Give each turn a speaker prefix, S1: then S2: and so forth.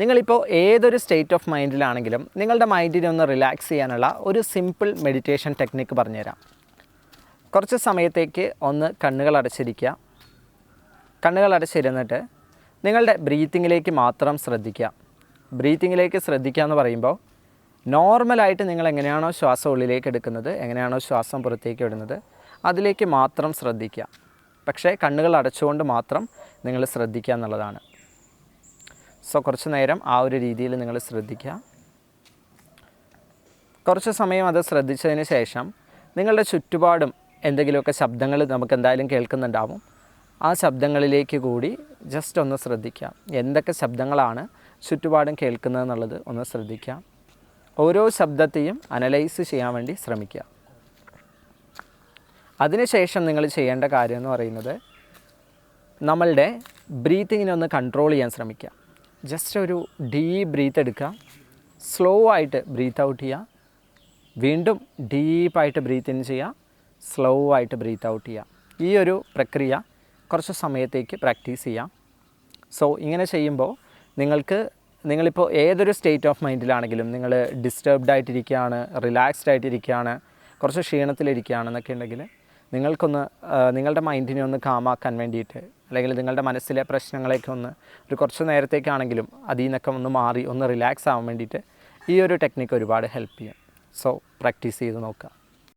S1: നിങ്ങളിപ്പോൾ ഏതൊരു state of മൈൻഡിലാണെങ്കിലും നിങ്ങളുടെ മൈൻഡിനെ ഒന്ന് റിലാക്സ് ചെയ്യാനുള്ള ഒരു സിമ്പിൾ മെഡിറ്റേഷൻ ടെക്നിക്ക് പറഞ്ഞുതരാം. കുറച്ച് സമയത്തേക്ക് ഒന്ന് കണ്ണുകൾ അടച്ചിരിക്കുക. കണ്ണുകൾ അടച്ചിരുന്നിട്ട് നിങ്ങളുടെ ബ്രീത്തിങ്ങിലേക്ക് മാത്രം ശ്രദ്ധിക്കുക. ബ്രീത്തിങ്ങിലേക്ക് ശ്രദ്ധിക്കുക എന്ന് പറയുമ്പോൾ നോർമലായിട്ട് നിങ്ങൾ എങ്ങനെയാണോ ശ്വാസം ഉള്ളിലേക്ക് എടുക്കുന്നത് എങ്ങനെയാണോ ശ്വാസം പുറത്തേക്ക് വിടുന്നത് അതിലേക്ക് മാത്രം ശ്രദ്ധിക്കുക. പക്ഷേ കണ്ണുകൾ അടച്ചുകൊണ്ട് മാത്രം നിങ്ങൾ ശ്രദ്ധിക്കുക എന്നുള്ളതാണ്. സോ കുറച്ച് നേരം ആ ഒരു രീതിയിൽ നിങ്ങൾ ശ്രദ്ധിക്കുക. കുറച്ച് സമയം അത് ശ്രദ്ധിച്ചതിന് ശേഷം നിങ്ങളുടെ ചുറ്റുപാടും എന്തെങ്കിലുമൊക്കെ ശബ്ദങ്ങൾ നമുക്ക് എന്തായാലും കേൾക്കുന്നുണ്ടാവും. ആ ശബ്ദങ്ങളിലേക്ക് കൂടി ജസ്റ്റ് ഒന്ന് ശ്രദ്ധിക്കുക. എന്തൊക്കെ ശബ്ദങ്ങളാണ് ചുറ്റുപാടും കേൾക്കുന്നതെന്നുള്ളത് ഒന്ന് ശ്രദ്ധിക്കുക. ഓരോ ശബ്ദത്തെയും അനലൈസ് ചെയ്യാൻ വേണ്ടി ശ്രമിക്കുക. അതിനുശേഷം നിങ്ങൾ ചെയ്യേണ്ട കാര്യം എന്ന് പറയുന്നത് നമ്മളുടെ ബ്രീത്തിങ്ങിനെ ഒന്ന് കൺട്രോൾ ചെയ്യാൻ ശ്രമിക്കുക. ജസ്റ്റ് ഒരു ഡീപ്പ് ബ്രീത്ത് എടുക്കുക. സ്ലോ ആയിട്ട് ബ്രീത്ത് ഔട്ട് ചെയ്യുക. വീണ്ടും ഡീപ്പായിട്ട് ബ്രീത്ത് ഇൻ ചെയ്യുക. സ്ലോ ആയിട്ട് ബ്രീത്ത് ഔട്ട് ചെയ്യുക. ഈ ഒരു പ്രക്രിയ കുറച്ച് സമയത്തേക്ക് പ്രാക്ടീസ് ചെയ്യാം. സോ ഇങ്ങനെ ചെയ്യുമ്പോൾ നിങ്ങൾക്ക് നിങ്ങളിപ്പോൾ ഏതൊരു സ്റ്റേറ്റ് ഓഫ് മൈൻഡിലാണെങ്കിലും നിങ്ങൾ ഡിസ്റ്റർബ്ഡ് ആയിട്ടിരിക്കുകയാണ് റിലാക്സ്ഡ് ആയിട്ടിരിക്കുകയാണ് കുറച്ച് ക്ഷീണത്തിലിരിക്കുകയാണെന്നൊക്കെ ഉണ്ടെങ്കിൽ നിങ്ങൾക്കൊന്ന് നിങ്ങളുടെ മൈൻഡിനെ ഒന്ന് കാമാക്കാൻ വേണ്ടിയിട്ട് അല്ലെങ്കിൽ നിങ്ങളുടെ മനസ്സിലെ പ്രശ്നങ്ങളൊക്കെ ഒന്ന് ഒരു കുറച്ച് നേരത്തേക്കാണെങ്കിലും അതിൽ നിന്നൊക്കെ ഒന്ന് മാറി ഒന്ന് റിലാക്സ് ആവാൻ വേണ്ടിയിട്ട് ഈ ഒരു ടെക്നിക്ക് ഒരുപാട് ഹെൽപ്പ് ചെയ്യും. സോ പ്രാക്ടീസ് ചെയ്ത് നോക്കുക.